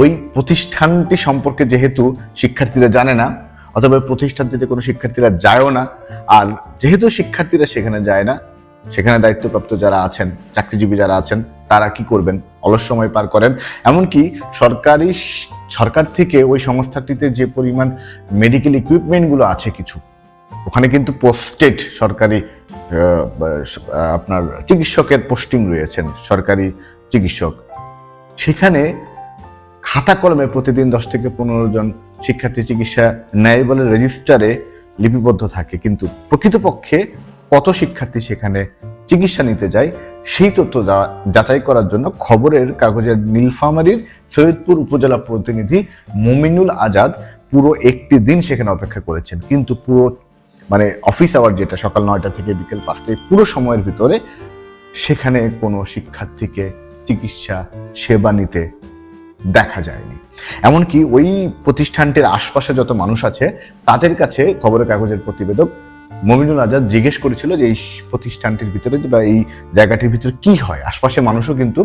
ওই প্রতিষ্ঠানটি সম্পর্কে যেহেতু শিক্ষার্থীরা জানে না, অথবা প্রতিষ্ঠানটিতে কোনো শিক্ষার্থীরা যায়ও না, আর যেহেতু শিক্ষার্থীরা সেখানে যায় না, সেখানে দায়িত্বপ্রাপ্ত যারা আছেন, চাকরিজীবী যারা আছেন, তারা কি করবেন? অলস সময় পার করেন। এমনকি সরকারি সরকার থেকে ওই সংস্থাটিতে যে পরিমাণ মেডিকেল ইকুইপমেন্টগুলো আছে কিছু, ওখানে কিন্তু পোস্টেড সরকারি আপনার চিকিৎসকের পোস্টিং রয়েছেন, সরকারি চিকিৎসক। সেখানে খাতা কলমে প্রতিদিন দশ থেকে পনেরো জন শিক্ষার্থী চিকিৎসা নেয় বলে রেজিস্টারে লিপিবদ্ধ থাকে। কিন্তু প্রকৃতপক্ষে কত শিক্ষার্থী সেখানে চিকিৎসা নিতে যায়, সেই তথ্য যাচাই করার জন্য খবরের কাগজের নীলফামারীর সৈয়দপুর উপজেলা প্রতিনিধি মুমিনুল আজাদ পুরো একটি দিন সেখানে অপেক্ষা করেছেন। কিন্তু পুরো মানে অফিস আওয়ার যেটা সকাল নয়টা থেকে বিকেল পাঁচটায়, পুরো সময়ের ভিতরে সেখানে কোনো শিক্ষার্থীকে চিকিৎসা, সেবা নিতে দেখা যায়নি। এমনকি ওই প্রতিষ্ঠানটির আশপাশে যত মানুষ আছে, তাদের কাছে খবরের কাগজের প্রতিবেদক মমিনুল আজাদ জিজ্ঞেস করেছিল যে এই প্রতিষ্ঠানটির ভিতরে বা এই জায়গাটির ভিতরে কি হয়। আশপাশে মানুষও কিন্তু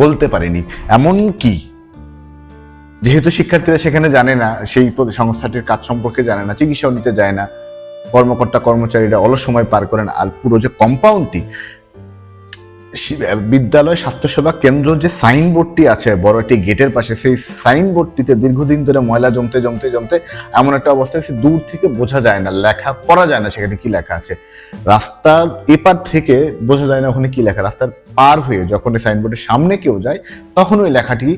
বলতে পারেনি। এমন কি যেহেতু শিক্ষার্থীরা সেখানে জানে না, সেই সংস্থাটির কাজ সম্পর্কে জানে না, চিকিৎসাও নিতে যায় না কর্মকর্তা কর্মচারীরা অলস সময় পার করেন, আর পুরো যে কম্পাউন্ডটি বিদ্যালয় স্বাস্থ্যসেবা কেন্দ্র যে সাইনবোর্ডটি আছে, বড় একটি গেটের পাশে, সেই সাইনবোর্ডটিতে দীর্ঘদিন ধরে ময়লা জমতে জমতে জমতে এমন একটা অবস্থা আছে, দূর থেকে বোঝা যায় না, লেখা পড়া যায় না সেখানে কি লেখা আছে। রাস্তার এপার থেকে বোঝা যায় না ওখানে কি লেখা, রাস্তার পার হয়ে যখন এই সাইনবোর্ডের সামনে কেউ যায়, তখন ওই লেখাটি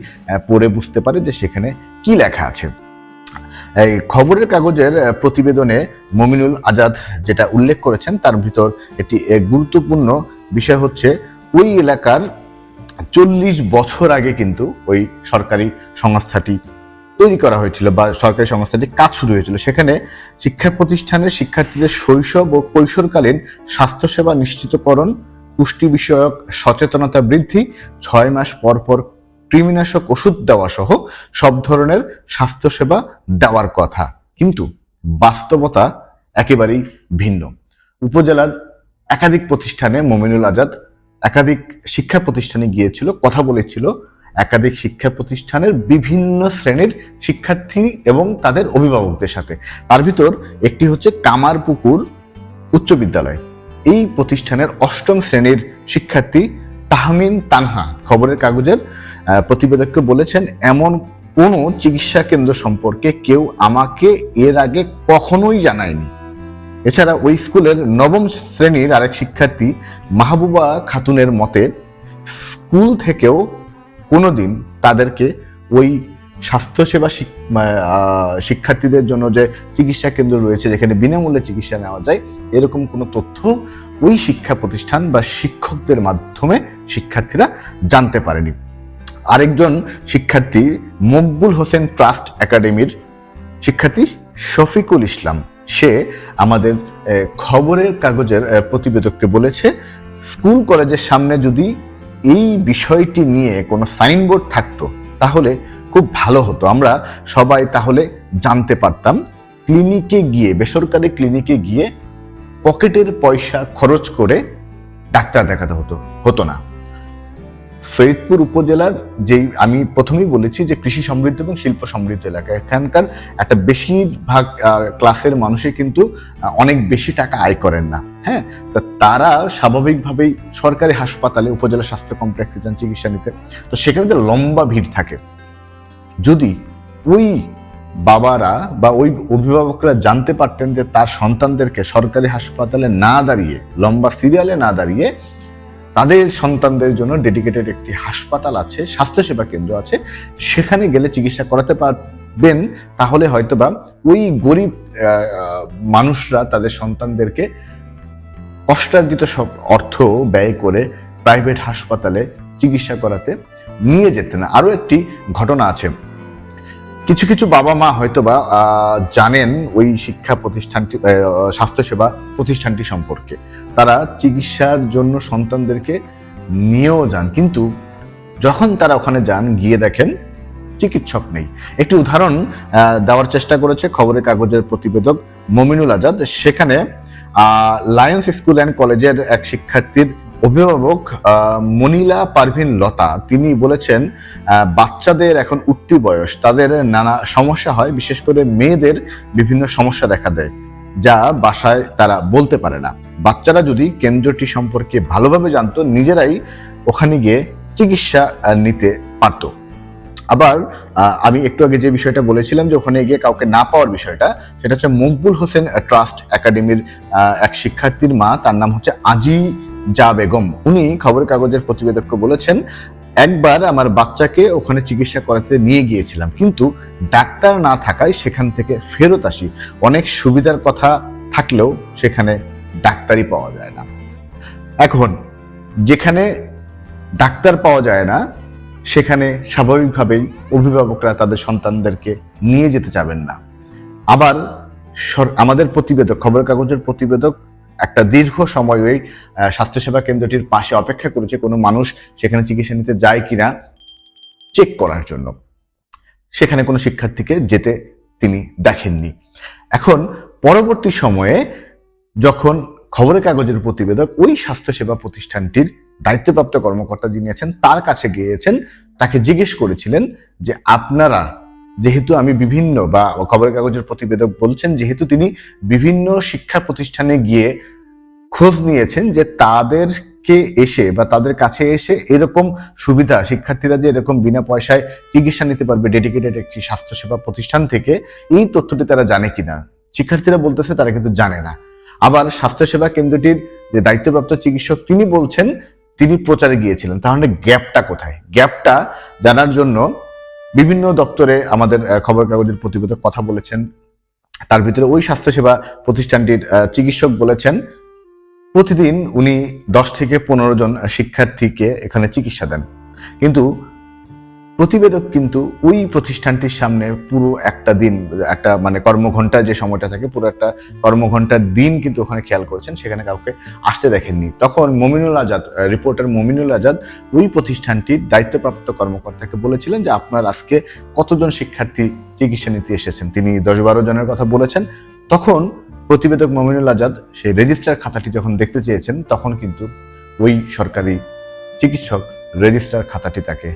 পড়ে বুঝতে পারে যে সেখানে কি লেখা আছে। এই খবরের কাগজের প্রতিবেদনে মমিনুল আজাদ যেটা উল্লেখ করেছেন, তার ভিতর একটি গুরুত্বপূর্ণ বিষয় হচ্ছে ওই এলাকার চল্লিশ বছর আগে কিন্তু ওই সরকারি সংস্থাটি তৈরি করা হয়েছিল বা সরকারি সংস্থাটি কাজ শুরু হয়েছিল। সেখানে শিক্ষা প্রতিষ্ঠানের শিক্ষার্থীদের শৈশব ও কৈশোরকালীন স্বাস্থ্যসেবা নিশ্চিতকরণ, পুষ্টি বিষয়ক সচেতনতা বৃদ্ধি, ছয় মাস পর পর কৃমিনাশক ওষুধ দেওয়া সহ সব ধরনের স্বাস্থ্যসেবা দেওয়ার কথা। কিন্তু বাস্তবতা একেবারেই ভিন্ন। উপজেলার একাধিক প্রতিষ্ঠানে মমিনুল আজাদ একাধিক শিক্ষা প্রতিষ্ঠানে গিয়েছিল, কথা বলেছিল। একাধিক শিক্ষা প্রতিষ্ঠানের বিভিন্ন শ্রেণির শিক্ষার্থী এবং তাদের অভিভাবকদের সাথে। তার ভিতর একটি হচ্ছে কামারপুকুর উচ্চ বিদ্যালয়। এই প্রতিষ্ঠানের অষ্টম শ্রেণির শিক্ষার্থী তাহমিন তানহা। খবরের কাগজের প্রতিবেদককে বলেছেন, এমন কোনো চিকিৎসা কেন্দ্র সম্পর্কে কেউ আমাকে এর আগে কখনোই জানায়নি। এছাড়া ওই স্কুলের নবম শ্রেণির আরেক শিক্ষার্থী মাহবুবা খাতুনের মতে, স্কুল থেকেও কোনোদিন তাদেরকে ওই স্বাস্থ্যসেবা শিক্ষার্থীদের জন্য যে চিকিৎসা কেন্দ্র রয়েছে, যেখানে বিনামূল্যে চিকিৎসা নেওয়া যায়, এরকম কোনো তথ্য ওই শিক্ষা প্রতিষ্ঠান বা শিক্ষকদের মাধ্যমে শিক্ষার্থীরা জানতে পারেনি। আরেকজন শিক্ষার্থী, মকবুল হোসেন ট্রাস্ট একাডেমির শিক্ষার্থী শফিকুল ইসলাম। সে আমাদের খবরের কাগজের প্রতিবেদককে বলেছে, স্কুল কলেজের সামনে যদি এই বিষয়টি নিয়ে কোনো সাইনবোর্ড থাকতো, তাহলে খুব ভালো হতো। আমরা সবাই তাহলে জানতে পারতাম। ক্লিনিকে গিয়ে, বেসরকারি ক্লিনিকে গিয়ে পকেটের পয়সা খরচ করে ডাক্তার দেখাতে হতো হতো না। সৈয়দপুর উপজেলার যেই আমি প্রথমেই বলেছি যে কৃষি সমৃদ্ধ এবং শিল্প সমৃদ্ধ এলাকা। এখানকার একটা বেশিরভাগ ক্লাসের মানুষই কিন্তু অনেক বেশি টাকা আয় করেন না। হ্যাঁ? তা তারা স্বাভাবিকভাবেই সরকারি হাসপাতালে, উপজেলা স্বাস্থ্য কমপ্লেক্সে যান চিকিৎসা নিতে। তো সেখানে তো লম্বা ভিড় থাকে। যদি ওই বাবারা বা ওই অভিভাবকরা জানতে পারতেন যে তার সন্তানদেরকে সরকারি হাসপাতালে না দাঁড়িয়ে, লম্বা সিরিয়ালে না দাঁড়িয়ে তাদের সন্তানদের জন্য ডেডিকেটেড একটি হাসপাতাল আছে, স্বাস্থ্যসেবা কেন্দ্র আছে। সেখানে গেলে চিকিৎসা করাতে পারবেন, তাহলে হয়তোবা ওই গরিব মানুষরা তাদের সন্তানদেরকে কষ্টার্জিত সব অর্থ ব্যয় করে প্রাইভেট হাসপাতালে চিকিৎসা করাতে নিয়ে যেতেন। আরও একটি ঘটনা আছে। কিছু কিছু বাবা মা হয়তোবা আহ, জানেন ওই শিক্ষা প্রতিষ্ঠানটি স্বাস্থ্যসেবা প্রতিষ্ঠানটি সম্পর্কে। তারা চিকিৎসার জন্য সন্তানদেরকে নিয়েও যান। কিন্তু যখন তারা ওখানে যান গিয়ে দেখেন চিকিৎসক নেই। একটি উদাহরণ দেওয়ার চেষ্টা করেছে খবরের কাগজের প্রতিবেদক মমিনুল আজাদ। সেখানে লায়ন্স স্কুল অ্যান্ড কলেজের এক শিক্ষার্থীর অভিভাবক মনিলা পারভিন লতা, তিনি বলেছেন বাচ্চাদের এখন উঠতি বয়স, তাদের নানা সমস্যা হয়, বিশেষ করে মেয়েদের বিভিন্ন সমস্যা দেখা দেয়, যা বাসায় তারা বলতে পারে না। বাচ্চারা যদি কেন্দ্রটি সম্পর্কে ভালোভাবে জানতো, নিজেরাই ওখানে গিয়ে চিকিৎসা নিতে পারতো। আবার আমি একটু আগে যে বিষয়টা বলেছিলাম, যে ওখানে গিয়ে কাউকে না পাওয়ার বিষয়টা, সেটা হচ্ছে মকবুল হোসেন ট্রাস্ট একাডেমির এক শিক্ষার্থীর মা, তার নাম হচ্ছে আজি জা বেগম। উনি খবরের কাগজের প্রতিবেদককে বলেছেন, একবার আমার বাচ্চাকে ওখানে চিকিৎসা করাতে নিয়ে গিয়েছিলাম, কিন্তু ডাক্তার না থাকায় সেখান থেকে ফেরত আসি। অনেক সুবিধার কথা থাকলেও সেখানে ডাক্তারই পাওয়া যায় না। এখন, যেখানে ডাক্তার পাওয়া যায় না, সেখানে স্বাভাবিকভাবেই অভিভাবকরা তাদের সন্তানদেরকে নিয়ে যেতে চাবেন না। আবার আমাদের প্রতিবেদক, খবরের কাগজের প্রতিবেদক একটা দীর্ঘ সময় ওই স্বাস্থ্যসেবা কেন্দ্রটির পাশে অপেক্ষা করেছে কোনো মানুষ সেখানে চিকিৎসা নিতে যায় কিনা চেক করার জন্য। সেখানে কোনো শিক্ষার্থীকে যেতে তিনি দেখেননি। এখন পরবর্তী সময়ে যখন খবরের কাগজের প্রতিবেদক ওই স্বাস্থ্যসেবা প্রতিষ্ঠানটির দায়িত্বপ্রাপ্ত কর্মকর্তা যিনি আছেন, তার কাছে গিয়েছেন, তাকে জিজ্ঞেস করেছিলেন যে, আপনারা যেহেতু আমি বিভিন্ন, বা খবরের কাগজের প্রতিবেদক বলছেন, যেহেতু তিনি বিভিন্ন শিক্ষা প্রতিষ্ঠানে গিয়ে খোঁজ নিয়েছেন যে তাদেরকে এসে বা তাদের কাছে এসে এরকম সুবিধা, শিক্ষার্থীরা যে এরকম বিনা পয়সায় চিকিৎসা নিতে পারবে ডেডিকেটেড একটি স্বাস্থ্যসেবা প্রতিষ্ঠান থেকে, এই তথ্যটি তারা জানে কিনা? শিক্ষার্থীরা বলতেছে তারা কিন্তু জানে না। আবার স্বাস্থ্যসেবা কেন্দ্রটির যে দায়িত্বপ্রাপ্ত চিকিৎসক, তিনি বলছেন, তিনি প্রচারে গিয়েছিলেন। তাহলে গ্যাপটা কোথায়? গ্যাপটা জানার জন্য বিভিন্ন দপ্তরে আমাদের খবর কাগজের প্রতিবেদক কথা বলেছেন। তার ভিতরে ওই স্বাস্থ্যসেবা প্রতিষ্ঠানটির চিকিৎসক বলেছেন, প্রতিদিন উনি দশ থেকে পনেরো জন শিক্ষার্থীকে এখানে চিকিৎসা দেন। কিন্তু প্রতিবেদক কিন্তু ওই প্রতিষ্ঠানটির সামনে পুরো একটা দিন, একটা মানে কর্মঘন্টা যে সময়টা থাকে, পুরো একটা কর্মঘন্টার দিন কিন্তু ওখানে খেয়াল করেছেন, সেখানে কাউকে আসতে দেখেননি। তখন মমিনুল আজাদ রিপোর্টার মমিনুল আজাদ ওই প্রতিষ্ঠানটির দায়িত্বপ্রাপ্ত কর্মকর্তাকে বলেছিলেন যে আপনার আজকে কতজন শিক্ষার্থী চিকিৎসা নিতে এসেছেন? তিনি দশ বারো জনের কথা বলেছেন। তখন প্রতিবেদক মমিনুল আজাদ সেই রেজিস্ট্রার খাতাটি যখন দেখতে চেয়েছেন, তখন কিন্তু ওই সরকারি চিকিৎসক রেজিস্ট্রার খাতাটি তাকে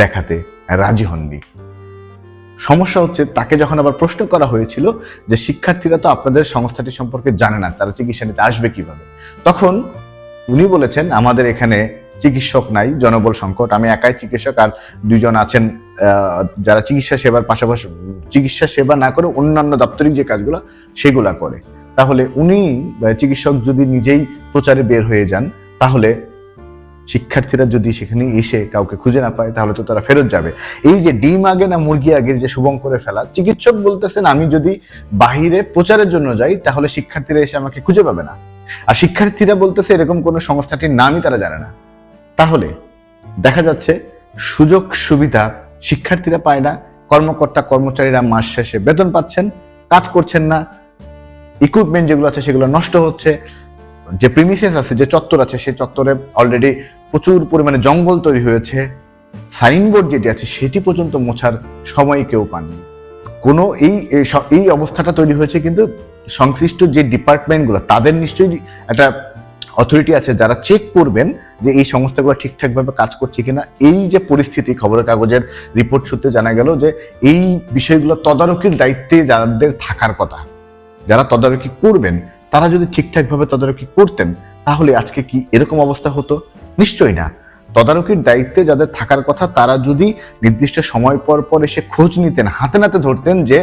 দেখাতে রাজি হননি। সমস্যা হচ্ছে তাকে যখন আবার প্রশ্ন করা হয়েছিল যে শিক্ষার্থীরা তো আপনাদের সংস্থাটি সম্পর্কে জানে না, তারা চিকিৎসা নিতে আসবে কীভাবে? তখন উনি বলেছেন, আমাদের এখানে চিকিৎসক নাই, জনবল সংকট। আমি একাই চিকিৎসক আর দুজন আছেন যারা চিকিৎসা সেবার পাশাপাশি, চিকিৎসা সেবা না করে অন্যান্য দাপ্তরিক যে কাজগুলো, সেগুলা করে। তাহলে উনি চিকিৎসক যদি নিজেই প্রচারে বের হয়ে যান, তাহলে শিক্ষার্থীরা যদি সেখানে এসে কাউকে খুঁজে না পায়, তাহলে তো তারা ফেরত যাবে। এই যে ডিম আগে না মুরগি আগের যে শুভং করে ফেলা, চিকিৎসক বলতেছেন, আমি যদি বাহিরে প্রচারের জন্য যাই, তাহলে শিক্ষার্থীরা এসে আমাকে খুঁজে পাবে না। আর শিক্ষার্থীরা বলতেছে, এরকম কোনো সংস্থাটির নামই তারা জানে না। তাহলে দেখা যাচ্ছে, সুযোগ সুবিধা শিক্ষার্থীরা পায় না, কর্মকর্তা কর্মচারীরা মাস শেষে বেতন পাচ্ছেন, কাজ করছেন না ইকুইপমেন্ট যেগুলো আছে সেগুলো নষ্ট হচ্ছে। যে প্রিমিসেস আছে, যে চত্বর আছে, সেই চত্বরে অলরেডি প্রচুর পরিমাণে জঙ্গল তৈরি হয়েছে। সাইনবোর্ড যেটি আছে, সেটি পর্যন্ত মোছার সময় কেউ পাননি। কোনো এই এই অবস্থাটা তৈরি হয়েছে কিন্তু সংশ্লিষ্ট যে ডিপার্টমেন্টগুলো, তাদের নিশ্চয়ই একটা অথরিটি আছে যারা চেক করবেন যে এই সংস্থাগুলো ঠিকঠাকভাবে কাজ করছে কিনা। এই যে পরিস্থিতি, খবরের কাগজের রিপোর্ট সূত্রে জানা গেল যে এই বিষয়গুলো তদারকির দায়িত্বে যাদের থাকার কথা, যারা তদারকি করবেন তারা যদি ঠিকঠাকভাবে তদারকি করতেন, তাহলে আজকে কি এরকম অবস্থা হতো? নিশ্চয়ই না। তদারকির দায়িত্বে যাদের থাকার কথা, তারা যদি নির্দিষ্ট সময় পর পর এসে খোঁজ নিতেন, হাতে নাতে ধরতেন যে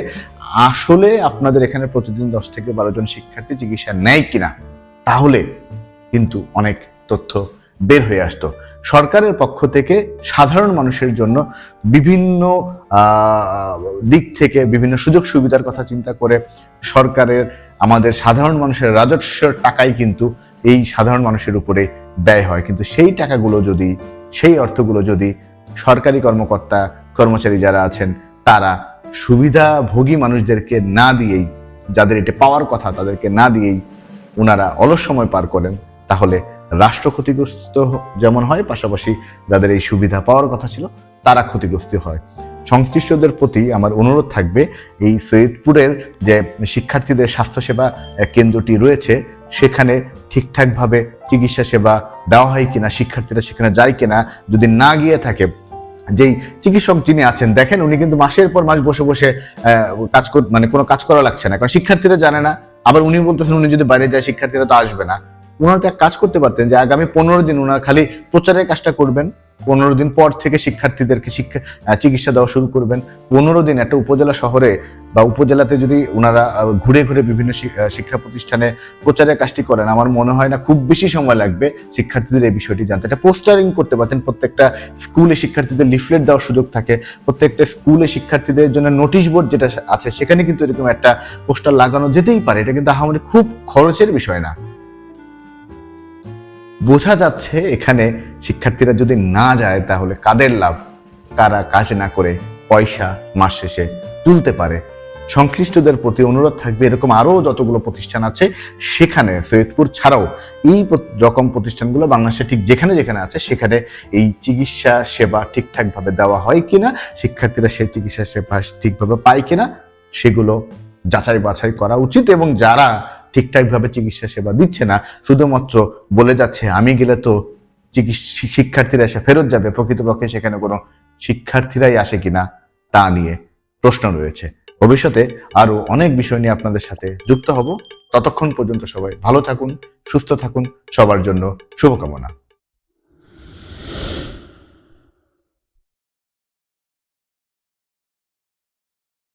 আসলে আপনাদের এখানে প্রতিদিন দশ থেকে বারো জন শিক্ষার্থী চিকিৎসা নেয় কিনা, তাহলে কিন্তু অনেক তথ্য বের হয়ে আসতো। সরকারের পক্ষ থেকে সাধারণ মানুষের জন্য বিভিন্ন দিক থেকে বিভিন্ন সুযোগ সুবিধার কথা চিন্তা করে সরকারের আমাদের সাধারণ মানুষের রাজস্বের টাকাই কিন্তু এই সাধারণ মানুষের উপরে ব্যয় হয়। কিন্তু সেই টাকাগুলো যদি, সেই অর্থগুলো যদি সরকারি কর্মকর্তা, কর্মচারী যারা আছেন, তারা সুবিধাভোগী মানুষদেরকে না দিয়েই, যাদের এটা পাওয়ার কথা তাদেরকে না দিয়েই ওনারা অলস সময় পার করেন, তাহলে রাষ্ট্র ক্ষতিগ্রস্ত যেমন হয়, পাশাপাশি যাদের এই সুবিধা পাওয়ার কথা ছিল, তারা ক্ষতিগ্রস্ত হয়। সংশ্লিষ্টদের প্রতি আমার অনুরোধ থাকবে, এই সৈয়দপুরের যে শিক্ষার্থীদের স্বাস্থ্যসেবা কেন্দ্রটি রয়েছে, সেখানে ঠিকঠাকভাবে চিকিৎসা সেবা দেওয়া হয় কিনা, শিক্ষার্থীরা সেখানে যায় কিনা, যদি না গিয়ে থাকে, যেই চিকিৎসক যিনি আছেন, দেখেন উনি কিন্তু মাসের পর মাস বসে বসে কাজ মানে কোনো কাজ করা লাগছে না, কারণ শিক্ষার্থীরা জানে না, আবার উনি বলতেছেন উনি যদি বাইরে যায়, শিক্ষার্থীরা তো আসবে না। ওনারা তো এক কাজ করতে পারতেন যে আগামী পনেরো দিন ওনারা খালি প্রচারের কাজটা করবেন, পনেরো দিন পর থেকে শিক্ষার্থীদেরকে শিক্ষা চিকিৎসা দেওয়া শুরু করবেন, পনেরো দিন একটা উপজেলা শহরে বা উপজেলাতে যদি ওনারা ঘুরে ঘুরে বিভিন্ন শিক্ষা প্রতিষ্ঠানে প্রচারের কাজটি করেন, আমার মনে হয় না খুব বেশি সময় লাগবে শিক্ষার্থীদের এই বিষয়টি জানতে। এটা পোস্টারিং করতে পারতেন, প্রত্যেকটা স্কুলে শিক্ষার্থীদের লিফলেট দেওয়ার সুযোগ থাকে, প্রত্যেকটা স্কুলে শিক্ষার্থীদের জন্য নোটিশ বোর্ড যেটা আছে, সেখানে কিন্তু এরকম একটা পোস্টার লাগানো যেতেই পারে, এটা কিন্তু আহামরি খুব খরচের বিষয় না। বোঝা যাচ্ছে এখানে শিক্ষার্থীরা যদি না যায় তাহলে কাদের লাভ? কারা কাজ না করে পয়সা মাস শেষে তুলতে পারে? সংশ্লিষ্টদের প্রতি অনুরোধ থাকবে, এরকম আরও যতগুলো প্রতিষ্ঠান আছে সেখানে, সৈয়দপুর ছাড়াও এই রকম প্রতিষ্ঠানগুলো বাংলাদেশে ঠিক যেখানে যেখানে আছে সেখানে এই চিকিৎসা সেবা ঠিকঠাকভাবে দেওয়া হয় কিনা, শিক্ষার্থীরা সেই চিকিৎসা সেবা ঠিকভাবে পায় কিনা, সেগুলো যাচাই বাছাই করা উচিত এবং যারা ঠিকঠাক ভাবে চিকিৎসা সেবা দিচ্ছে না। শুধুমাত্র বলে যাচ্ছে, আমি গেলে তো চিকিৎসা শিক্ষার্থীরা এসে ফেরত যাবে। প্রকৃতপক্ষে সেখানে কোনো শিক্ষার্থীরাই আসে কিনা তা নিয়ে প্রশ্ন রয়েছে। ভবিষ্যতে আরও অনেক বিষয় নিয়ে আপনাদের সাথে যুক্ত হব। ততক্ষণ পর্যন্ত সবাই ভালো থাকুন, সুস্থ থাকুন। সবার জন্য শুভকামনা।